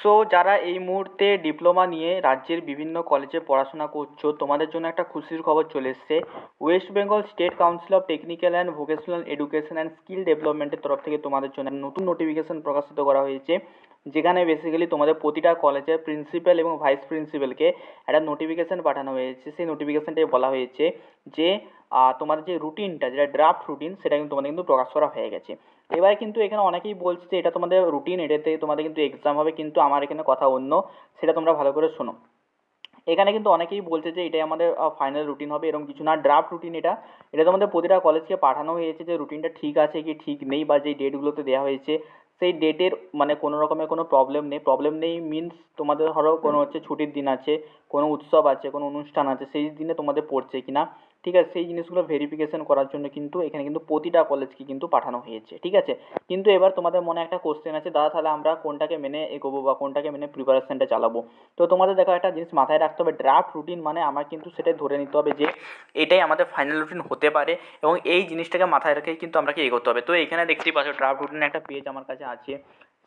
So যারা এই মুহূর্তে ডিপ্লোমা নিয়ে রাজ্যের বিভিন্ন কলেজে পড়াশোনা করছ, তোমাদের জন্য একটা খুশির খবর চলে এসছে। West Bengal state council of technical and vocational education and skill ডেভেলপমেন্টের তরফ থেকে তোমাদের জন্য নতুন নোটিফিকেশন প্রকাশিত করা হয়েছে, যেখানে বেসিক্যালি তোমাদের প্রতিটা কলেজের প্রিন্সিপাল এবং ভাইস প্রিন্সিপালকে একটা নোটিফিকেশন পাঠানো হয়েছে। সেই নোটিফিকেশনটায় বলা হয়েছে যে তোমাদের যে রুটিনটা যেটা ড্রাফট রুটিন সেটা কিন্তু তোমাদের কিন্তু প্রকাশ করা হয়ে গেছে। এবার কিন্তু এখানে অনেকেই বলছে যে এটা তোমাদের রুটিন এটাতে তোমাদের কিন্তু এক্সাম হবে, কিন্তু আমার এখানে কথা অন্য, সেটা তোমরা ভালো করে শোনো। এখানে কিন্তু অনেকেই বলছে যে এটাই আমাদের ফাইনাল রুটিন হবে, এরকম কিছু না ড্রাফট রুটিন এটা। এটা তোমাদের প্রতিটা কলেজকে পাঠানো হয়েছে যে রুটিনটা ঠিক আছে কি ঠিক নেই, বা যেই ডেটগুলোতে দেওয়া হয়েছে, সেই ডেটের মানে কোনো রকমের কোনো প্রবলেম নেই। প্রবলেম নেই মিন্স তোমাদের ধরো কোনো হচ্ছে ছুটির দিন আছে, কোনো উৎসব আছে, কোনো অনুষ্ঠান আছে, সেই দিনে তোমাদের পড়ছে কি না ঠিক আছে, সেই জিনিসগুলো ভেরিফিকেশন করার জন্য কিন্তু এখানে কিন্তু প্রতিটা কলেজকে কিন্তু পাঠানো হয়েছে, ঠিক আছে? কিন্তু এবার তোমাদের মনে একটা কোশ্চেন আছে, দাদা তাহলে আমরা কোনটাকে মেনে এগোবো বা কোনটাকে মেনে প্রিপারেশনটা চালাবো? তো তোমাদের দেখো একটা জিনিস মাথায় রাখতে হবে ড্রাফট রুটিন মানে আমার কিন্তু সেটাই ধরে নিতে হবে যে এটাই আমাদের ফাইনাল রুটিন হতে পারে এবং এই জিনিসটাকে মাথায় রেখেই কিন্তু আমাকে এগোতে হবে। তো এখানে দেখতেই পাচ্ছ ড্রাফট রুটিনের একটা পেজ আমার কাছে আছে।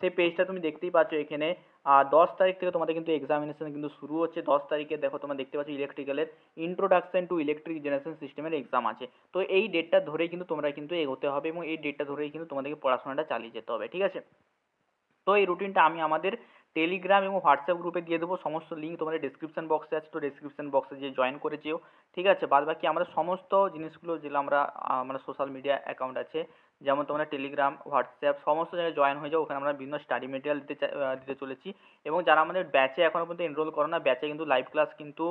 সেই পেজটা তুমি দেখতেই পাচ্ছ এখানে। দশ তারিখ থেকে তোমাদের কিন্তু এক্সামিনেশন কিন্তু শুরু হচ্ছে। দশ তারিখে দেখো তোমরা দেখতে পাচ্ছ ইলেকট্রিক্যালের ইন্ট্রোডাকশন টু ইলেকট্রিক জেনারেশন সিস্টেমের এক্সাম আছে। তো এই ডেটটা ধরেই কিন্তু তোমরা কিন্তু এগোতে হবে এবং এই ডেটটা ধরেই কিন্তু তোমাদেরকে পড়াশোনাটা চালিয়ে যেতে হবে, ঠিক আছে? তো এই রুটিনটা আমি আমাদের টেলিগ্রাম এবং হোয়াটসঅ্যাপ গ্রুপে দিয়ে দেবো, সমস্ত লিঙ্ক তোমাদের ডিসক্রিপশন বক্সে আছে, তো ডিসক্রিপশন বক্সে যে জয়েন করে যেও ঠিক আছে? বাদ বাকি আমাদের সমস্ত জিনিসগুলো যেগুলো আমরা মানে সোশ্যাল মিডিয়া অ্যাকাউন্ট আছে, যেমন তোমরা টেলিগ্রাম হোয়াটসঅ্যাপ সমস্ত জায়গায় জয়েন হয়ে যাও, ওখানে আমরা বিভিন্ন স্টাডি মেটেরিয়াল দিতে দিতে চলেছি, এবং যারা আমাদের ব্যাচে এখনও পর্যন্ত এনরোল করো না ব্যাচে কিন্তু লাইভ ক্লাস কিন্তু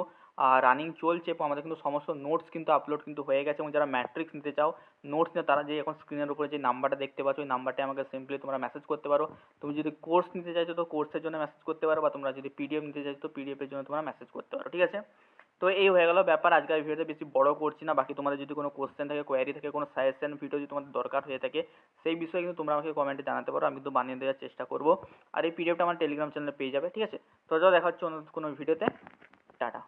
রানিং চলছে আমাদের কিন্তু সমস্ত নোটস কিন্তু আপলোড কিন্তু হয়ে গেছে এবং যারা ম্যাট্রিক্স নিতে চাও নোটস নিতে তারা যে এখন স্ক্রিনের উপরে যে নাম্বারটা দেখতে পাচ্ছ, ওই নাম্বারটা আমাকে সিম্পলি তোমরা মেসেজ করতে পারো। তুমি যদি কোর্স নিতে চাইছো তো কোর্সের জন্য মেসেজ করতে পারো বা তোমরা যদি পিডিএফ নিতে চাইছো তো পিডিএফের জন্য তোমরা মেসেজ করতে পারো, ঠিক আছে? তো এই হয়ে গেল ব্যাপার। আজকের ভিডিওতে বেশি বড় করছি না, বাকি তোমাদের যদি কোনো কোশ্চেন থাকে কোয়ারি থাকে, কোনো সাজেশন ভিডিও যদি তোমাদের দরকার হয়ে থাকে, সেই বিষয়ে কিন্তু তোমরা আমাকে কমেন্টে জানাতে পারো, আমি কিন্তু বানিয়ে দেওয়ার চেষ্টা করব। আর এই পিডিএফটা আমার টেলিগ্রাম চ্যানেলে পেয়ে যাবে, ঠিক আছে? তো দেখা হচ্ছে অন্য কোনো ভিডিওতে টাটা।